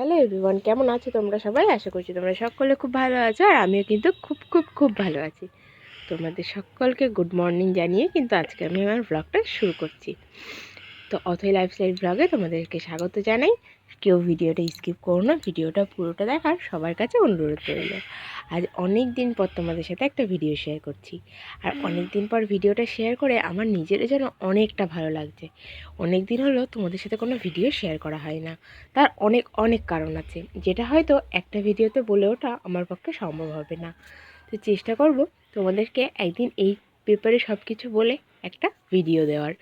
Hello everyone কেমন আছো তোমরা সবাই? আশা করছি তোমরা সকলে খুব ভালো আছো আর আমিও কিন্তু খুব খুব খুব ভালো আছি। তোমাদের সকলকে গুড মর্নিং জানিয়ে কিন্তু আজকে আমি আমার ব্লগটা শুরু করছি। তো অথই লাইফস্টাইল ব্লগে তোমাদেরকে স্বাগত জানাই। কেউ ভিডিওটা স্কিপ করো না, ভিডিওটা পুরোটা দেখার সবার কাছে অনুরোধ রইল। আজ অনেক দিন পর তোমাদের সাথে একটা ভিডিও শেয়ার করছি। আর অনেক দিন পর ভিডিওটা শেয়ার করে আমার নিজের যেন অনেকটা ভালো লাগছে। অনেক দিন হলো তোমাদের সাথে কোনো ভিডিও শেয়ার করা হয় না। তার অনেক অনেক কারণ আছে। যেটা হয়তো একটা ভিডিওতে বলে ওঠা আমার পক্ষে সম্ভব হবে না। তো চেষ্টা করব তোমাদেরকে একদিন এই পেপারে সব কিছু বলে একটা ভিডিও দেওয়ার।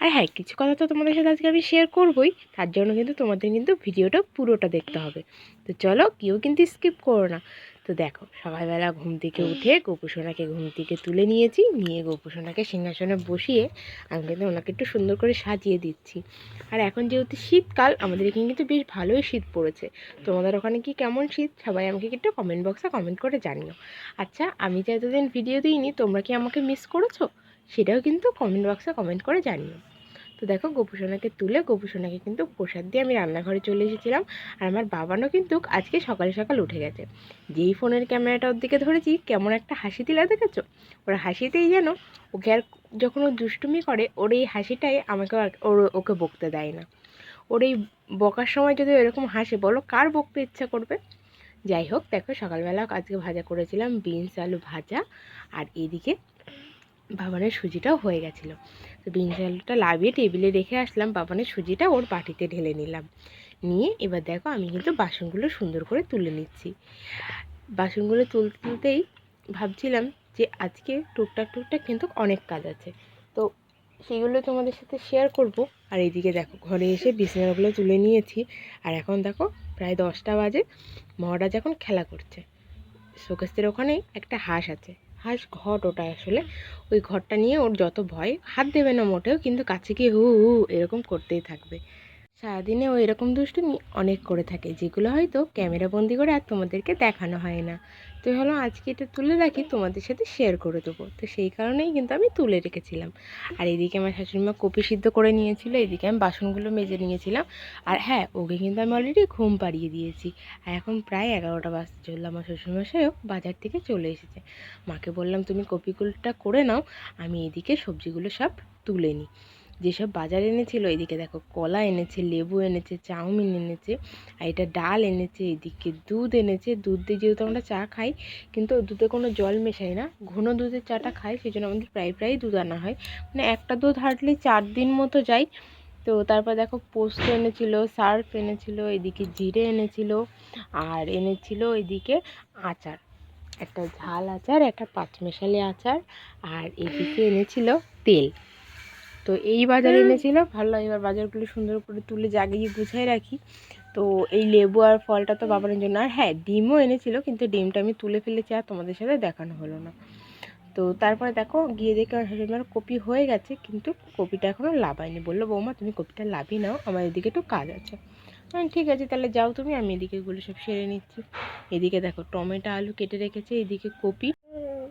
আর হ্যাঁ কিছু কথা তো তোমাদের সাথে আজকে আমি শেয়ার করবই, তার জন্য কিন্তু তোমাদের কিন্তু ভিডিওটা পুরোটা দেখতে হবে। তো চলো কেউ কিন্তু স্কিপ করো না। তো দেখো, সকালবেলা ঘুম থেকে উঠে গোপুসোনাকে ঘুম থেকে তুলে নিয়েছি, নিয়ে গোপুসোনাকে সিংহাসনে বসিয়ে আমি কিন্তু ওনাকে একটু সুন্দর করে সাজিয়ে দিচ্ছি। আর এখন যেহেতু শীতকাল, আমাদের এখানে কিন্তু বেশ ভালোই শীত পড়েছে। তোমাদের ওখানে কি কেমন শীত? সবাই আমাকে একটু কমেন্ট বক্সে কমেন্ট করে জানিও। আচ্ছা আমি যে এতদিন ভিডিও দিইনি, তোমরা কি আমাকে মিস করেছ? সেটাও কিন্তু কমেন্ট বক্সে কমেন্ট করে জানিও। তো দেখো গোপুসোনাকে তুলে গোপুসোনাকে কিন্তু প্রসাদ দিয়ে আমি রান্নাঘরে চলে এসেছিলাম আর আমার বাবানও কিন্তু আজকে সকালে সকাল উঠে গেছে। যেই ফোনের ক্যামেরাটা ওর দিকে ধরেছি, কেমন একটা হাসি দিলা দেখেছ? ওর হাসিতেই যেন ওকে আর যখন ও দুষ্টুমি করে, ওর এই হাসিটাই আমাকে ওর ওকে বকতে দেয় না। ওর এই বকার সময় যদি এরকম হাসে, বলো কার বকতে ইচ্ছা করবে? যাই হোক, দেখো সকালবেলা আজকে ভাজা করেছিলাম বিনস আলু ভাজা। আর এদিকে বাবানের সুজিটাও হয়ে গেছিল। তো বিনস আলুটা লাভিয়ে টেবিলে রেখে আসলাম, বাবানের সুজিটা ওর বাটিতে ঢেলে নিলাম। নিয়ে এবার দেখো আমি কিন্তু বাসনগুলো সুন্দর করে তুলে নিচ্ছি। বাসনগুলো তুলতে তুলতেই ভাবছিলাম যে আজকে টুকটাক টুকটাক কিন্তু অনেক কাজ আছে। তো সেগুলো তোমাদের সাথে শেয়ার করব। আর এইদিকে দেখো ঘরে এসে বিছানাগুলো তুলে নিয়েছি। আর এখন দেখো প্রায় দশটা বাজে। মহারাজ এখন খেলা করছে। শোকেসের ওখানে একটা হাঁস আছে। হাঁস ঘট ওটা আসলে। ওই ঘরটা নিয়ে ওর যত ভয়, হাত দেবে না মোটেও, কিন্তু কাছে গিয়ে হু হু এরকম করতেই থাকবে। সারাদিনে ও এরকম দুষ্টুমি অনেক করে থাকে, যেগুলো হয়তো ক্যামেরা বন্দি করে আর তোমাদেরকে দেখানো হয় না। তো হলো আজকে এটা তুলে রাখি, তোমাদের সাথে শেয়ার করে দেবো। তো সেই কারণেই কিন্তু আমি তুলে রেখেছিলাম। আর এদিকে আমার শাশুড়িমা কপি সিদ্ধ করে নিয়েছিল, এদিকে আমি বাসনগুলো মেজে নিয়েছিলাম। আর হ্যাঁ ওকে কিন্তু আমি অলরেডি ঘুম পাড়িয়ে দিয়েছি। আর এখন প্রায় এগারোটা বাজতে চলল, আমার শ্বশুরমশাইও বাজার থেকে চলে এসেছে। মাকে বললাম, তুমি কপিগুলোটা করে নাও, আমি এদিকে সবজিগুলো সব তুলে নিই। যেসব বাজার এনেছিল, এদিকে দেখো কলা এনেছে, লেবু এনেছে, চাউমিন এনেছে, আর এটা ডাল এনেছে, এদিকে দুধ এনেছে। দুধ দিয়ে যেহেতু আমরা চা খাই, কিন্তু দুধে কোনো জল মেশাই না। ঘন দুধের চাটা খাই সেই জন্য আমাদের প্রায় প্রায় দুধ আনা হয়। মানে একটা দুধ হাঁটলে চার দিন মতো যায়। তো তারপর দেখো পোস্ত এনেছিল, সার্ফ এনেছিল, এদিকে জিরে এনেছিল, আর এনেছিল এদিকে আচার। একটা ঝাল আচার, একটা পাঁচমেশালি আচার, আর এদিকে এনেছিল তেল। তো এই বাজার এনেছিল ভালো এবার বাজারগুলো সুন্দর করে তুলে জাগিয়ে গুছিয়ে রাখি। তো এই লেবু আর ফলটা তো বাবানের জন্য। আর হ্যাঁ ডিমও এনেছিল কিন্তু ডিমটা আমি তুলে ফেলেছি আর তোমাদের সাথে দেখানো হলো না। তো তারপরে দেখো গিয়ে দেখে আমার শাশুড়িমার কপি হয়ে গেছে কিন্তু কপিটা এখনও লাভায়নি। বলল বৌমা তুমি কপিটা লাভিয়ে নাও আমার এদিকে একটু কাজ আছে। আমি ঠিক আছে তাহলে যাও তুমি আমি এদিকে এগুলো সব সেরে নিচ্ছি। এদিকে দেখো টমেটো আলু কেটে রেখেছে এদিকে কপি।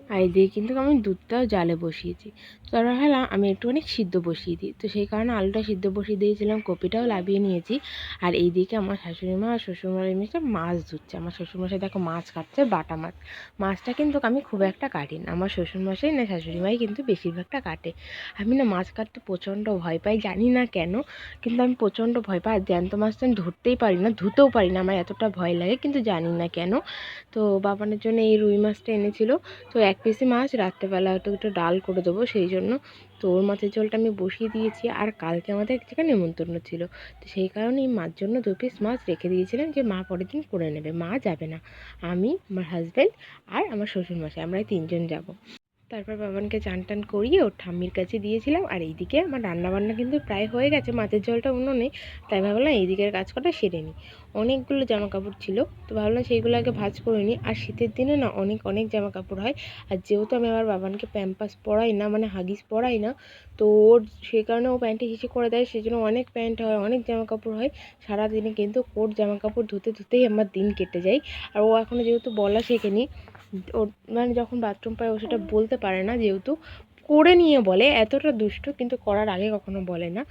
আর এদিকে কিন্তু আমি দুধটাও জালে বসিয়েছি। তারপর হলাম আমি একটুখানি সিদ্ধ বসিয়ে দিই। তো সেই কারণে আলুটা সিদ্ধ বসিয়ে দিয়েছিলাম, কপিটাও লাভিয়ে নিয়েছি। আর এইদিকে আমার শাশুড়ি মা আর শ্বশুরমশাই মিশে মাছ ধুচ্ছে আমার শ্বশুরমশাই দেখো মাছ কাটছে, বাটা মাছ। মাছটা কিন্তু আমি খুব একটা কাটি না। আমার শ্বশুরমশাই না শাশুড়ি মাই কিন্তু বেশিরভাগটা কাটে। আমি না মাছ কাটতে প্রচণ্ড ভয় পাই, জানি না কেন। কিন্তু আমি প্রচণ্ড ভয় পাই। আর জ্যান্ত মাছটা আমি ধরতেই পারি না, ধুতেও পারি না। আমার এতটা ভয় লাগে, কিন্তু জানি না কেন। তো বাবানের জন্য এই রুই মাছটা এনেছিল। তো এক পিসি মাছ, রাত্রেবেলা হয়তো একটু ডাল করে দেবো সেই জন্য। তো ওর মাছের ঝোলটা আমি বসিয়ে দিয়েছি আর কালকে আমাদের এক জায়গায় নেমন্তন্ন ছিল। তো সেই কারণে এই মার জন্য দু পিস মাছ রেখে দিয়েছিলাম যে মা পরের দিন করে নেবে, মা যাবে না। আমি, আমার হাজব্যান্ড আর আমার শ্বশুরমশাই আমরা তিনজন যাব। তারপর বাবানকে চান টান করিয়ে ওর ঠাম্মির কাছে দিয়েছিলাম। আর এইদিকে আমার রান্নাবান্না কিন্তু প্রায় হয়ে গেছে, মাছের ঝোলটা উনুনে তাই ভাবলাম এইদিকের কাজ কটা সেরে নিই। অনেকগুলো জামা কাপড় ছিল, তো ভাবলাম সেইগুলো আগে ভাঁজ করে নিই। আর শীতের দিনে না অনেক অনেক জামা কাপড় হয়। আর যেহেতু আমি আমার বাবানকে প্যাম্পাস পরাই না মানে হাগিস পরাই না, তো ওর সেই কারণে ও প্যান্টে হিসি করে দেয় সেই জন্য অনেক প্যান্ট হয়, অনেক জামা কাপড় হয়। সারাদিনে কিন্তু ওর জামা কাপড় ধুতে, ধুতেই আমার দিন কেটে যায়। আর ও এখনও যেহেতু বলা শেখেনি ওর মানে যখন বাথরুম পায়, ও সেটা বলতে পারে না যেহেতু। করে নিয়ে বলে, এতটা দুষ্ট, কিন্তু করার আগে কখনো বলে না।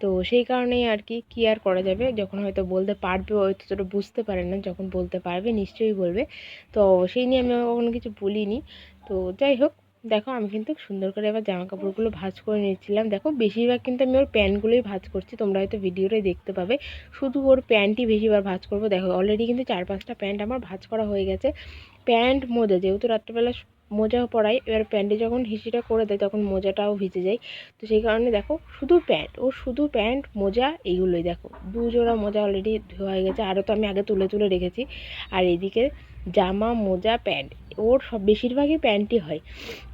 তো সেই কারণেই আর কি, কী আর করা যাবে? যখন হয়তো বলতে পারবে হয়তো তোরা বুঝতে পারে না, যখন বলতে পারবে, নিশ্চয়ই বলবে। তো সেই নিয়ে আমি কখনো কিছু বলিনি। তো যাই হোক, দেখো আমি কিন্তু সুন্দর করে এবার জামা কাপড়গুলো ভাঁজ করে নিচ্ছিলাম দেখো বেশিরভাগ কিন্তু আমি ওর প্যান্টগুলোই ভাঁজ করছি, তোমরা হয়তো ভিডিওটাই দেখতে পাবে। শুধু ওর প্যান্টই বেশিবার ভাঁজ করব। দেখো অলরেডি কিন্তু চার পাঁচটা প্যান্ট আমার ভাঁজ করা হয়ে গেছে। প্যান্ট মোজা, যেহেতু রাত্রেবেলা মোজা পরাই, এবার প্যান্টে যখন হিসিটা করে দেয়, তখন মোজাটাও ভিজে যায়। তো সেই কারণে দেখো, শুধু প্যান্ট, ও শুধু প্যান্ট, মোজা, এইগুলোই দেখো। দুজোড়া মোজা অলরেডি ধোয়া হয়ে গেছে। আরও তো আমি আগে তুলে তুলে রেখেছি। আর এদিকে জামা, মোজা, প্যান্ট। ওর সব বেশিরভাগই প্যান্টই হয়।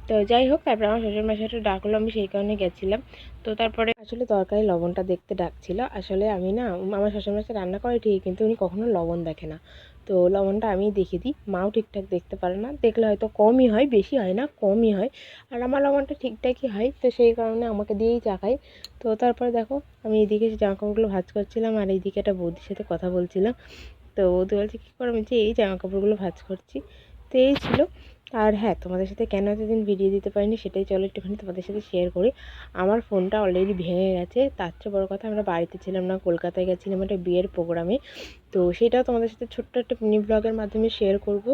তো যাই হোক, তারপরে আমার শ্বশুর শ্বশুরমশাইটা ডাকলো, আমি সেই কারণে গেছিলাম। তো তারপরে আসলে তরকারি লবণটা দেখতে ডাকছিল। আসলে আমি না আমার শ্বশুরমশাই রান্না করে ঠিক কিন্তু উনি কখনো লবণ দেখে না। তো লবণটা আমি দেখিয়ে দিই। মাও ঠিকঠাক দেখতে পারে না। দেখলে হয়তো কমই হয়, বেশি হয় না, কমই হয়। আর আমার লবণটা ঠিকঠাকই হয়, তো সেই কারণে আমাকে দিয়েই চাকাই তো তারপরে দেখো, আমি এইদিকে জামাকাপড়গুলো ভাজ করছিলাম, আর এইদিকে একটা বৌদির সাথে কথা বলছিলাম। তো বৌদি বলছে কী করে যে এই জামাকাপড়গুলো ভাজ করছি, তো এই ছিল। আর হ্যাঁ তোমাদের সাথে কেন এতদিন ভিডিও দিতে পারিনি সেটাই চলো একটুখানি তোমাদের সাথে শেয়ার করি। আমার ফোনটা অলরেডি ভেঙে গেছে, তার চেয়ে বড়ো কথা আমরা বাড়িতে ছিলাম না, কলকাতায় গেছিলাম একটা বিয়ের প্রোগ্রামে তো সেটাও তোমাদের সাথে ছোট্ট একটা মিনি ব্লগের মাধ্যমে শেয়ার করব।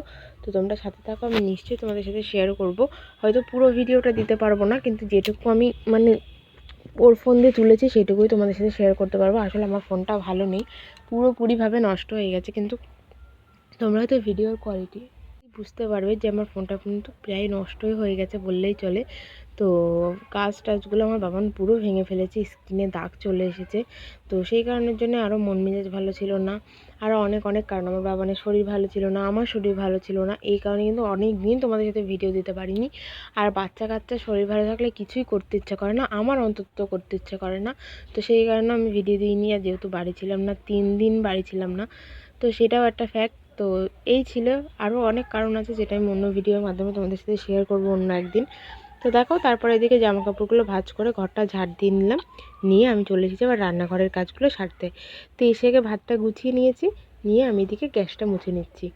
তো তোমরা সাথে থাকো, আমি নিশ্চয়ই তোমাদের সাথে শেয়ার করব। হয়তো পুরো ভিডিওটা দিতে পারব না, কিন্তু যেটুকু আমি মানে ওর ফোন দিয়ে তুলেছি, সেটুকুই তোমাদের সাথে শেয়ার করতে পারব। আসলে আমার ফোনটা ভালো নেই। পুরোপুরিভাবে নষ্ট হয়ে গেছে কিন্তু তোমরা হয়তো ভিডিওর কোয়ালিটি বুঝতে পারবে যে আমার ফোনটা কিন্তু প্রায় নষ্টই হয়ে গেছে বললেই চলে। তো কাজ টাজগুলো আমার বাবান পুরো ভেঙে ফেলেছে স্ক্রিনে দাগ চলে এসেছে। তো সেই কারণের জন্য আরও মন মেজাজ ভালো ছিল না। আরও অনেক অনেক কারণ আমার বাবানের শরীর ভালো ছিল না, আমার শরীর ভালো ছিল না। এই কারণে কিন্তু অনেক দিন তোমাদের সাথে ভিডিও দিতে পারিনি। আর বাচ্চা কাচ্চা শরীর ভালো থাকলে কিছুই করতে ইচ্ছা করে না, আমার অন্তত করতে ইচ্ছা করে না। তো সেই কারণে আমি ভিডিও দিইনি আর যেহেতু বাড়ি ছিলাম না, তিন দিন বাড়ি ছিলাম না। তো সেটাও একটা ফ্যাক্ট তো এই ছিল আরও অনেক কারণ আছে যেটা আমি অন্য ভিডিওর মাধ্যমে তোমাদের সাথে শেয়ার করব অন্য একদিন। তো দেখো, তারপরে এদিকে জামা কাপড়গুলো ভাজ করে ঘরটা ঝাড় দিয়ে নিলাম। নিয়ে আমি চলে এসেছি আবার রান্নাঘরের কাজগুলো সারতে। তো এসে আগে ভাতটা গুছিয়ে নিয়েছি, নিয়ে আমি এদিকে গ্যাসটা মুছে নিচ্ছি।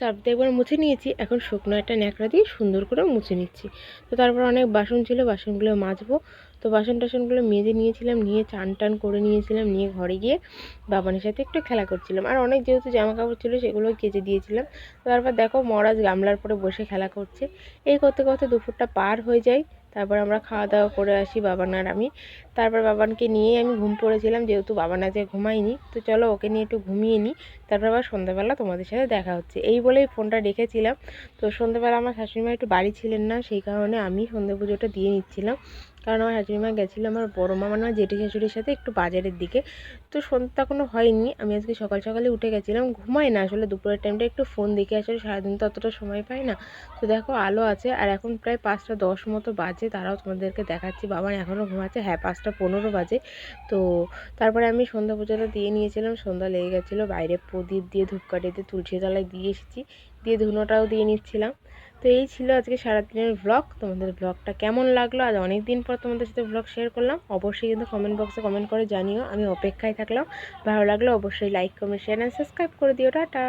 সার্ফতে একবার মুছে নিয়েছি, এখন শুকনো একটা ন্যাকড়া দিয়ে সুন্দর করে মুছে নিচ্ছি। তো তারপর অনেক বাসন ছিল, বাসনগুলো মাজবো। তো বাসন টাসনগুলো মেজে নিয়েছিলাম, নিয়ে চান টান করে নিয়েছিলাম, নিয়ে ঘরে গিয়ে বাবানের সাথে একটু খেলা করছিলাম। আর অনেক যেহেতু জামা কাপড় ছিল সেগুলো কেচে দিয়েছিলাম। তারপর দেখো মরাজ গামলার পরে বসে খেলা করছে। এই করতে করতে দুপুরটা পার হয়ে যায়। তারপর আমরা খাওয়া দাওয়া করে আসি বাবান আর আমি। তারপর বাবানকে নিয়ে আমি ঘুম পড়েছিলাম, যেহেতু বাবান আজকে ঘুমাইনি তো চলো ওকে নিয়ে একটু ঘুমিয়ে নিই। তারপর আবার সন্ধ্যাবেলা তোমাদের সাথে দেখা হচ্ছে। এই বলেই ফোনটা রেখেছিলাম। তো সন্ধ্যাবেলা আমার শাশুড়ি শাশুড়িমা একটু বাড়ি ছিলেন না, সেই কারণে আমি সন্ধ্যে পুজোটা দিয়ে নিচ্ছিলাম। কারণ আমার শাশুড়িমা গেছিল আমার বড়ো মা মানে আমার জেঠি শাশুড়ির সাথে একটু বাজারের দিকে। তো সন্ধ্যা কোনো হয়নি, আমি আজকে সকাল সকালে উঠে গেছিলাম, ঘুমাই না আসলে, দুপুরের টাইমটা একটু ফোন দেখে, আসলে সারাদিন তো অতটা সময় পাই না। তো দেখো আলো আছে, আর এখন প্রায় পাঁচটা দশ মতো বাজে, তারাও তোমাদেরকে দেখাচ্ছি, বাবা এখনও ঘুমাচ্ছে হ্যাঁ পাঁচটা পনেরো বাজে। তো তারপরে আমি সন্ধ্যা পুজোটা দিয়ে নিয়েছিলাম, সন্ধ্যা লেগে গেছিল, বাইরে প্রদীপ দিয়ে ধূপকাঠি দিয়ে তুলসী তলায় দিয়ে এসেছি, দিয়ে ধুনোটাও দিয়ে নিচ্ছিলাম। তো এই ছিল আজকে সারাদিনের ব্লগ তোমাদের ব্লগটা কেমন লাগল? আজ অনেক দিন পর তোমাদের সাথে ব্লগ শেয়ার করলাম। অবশ্যই কিন্তু কমেন্ট বক্সে কমেন্ট করে জানিও। আমি অপেক্ষায় থাকলাম। ভালো লাগল অবশ্যই like comment share and subscribe করে দিও। টাটা!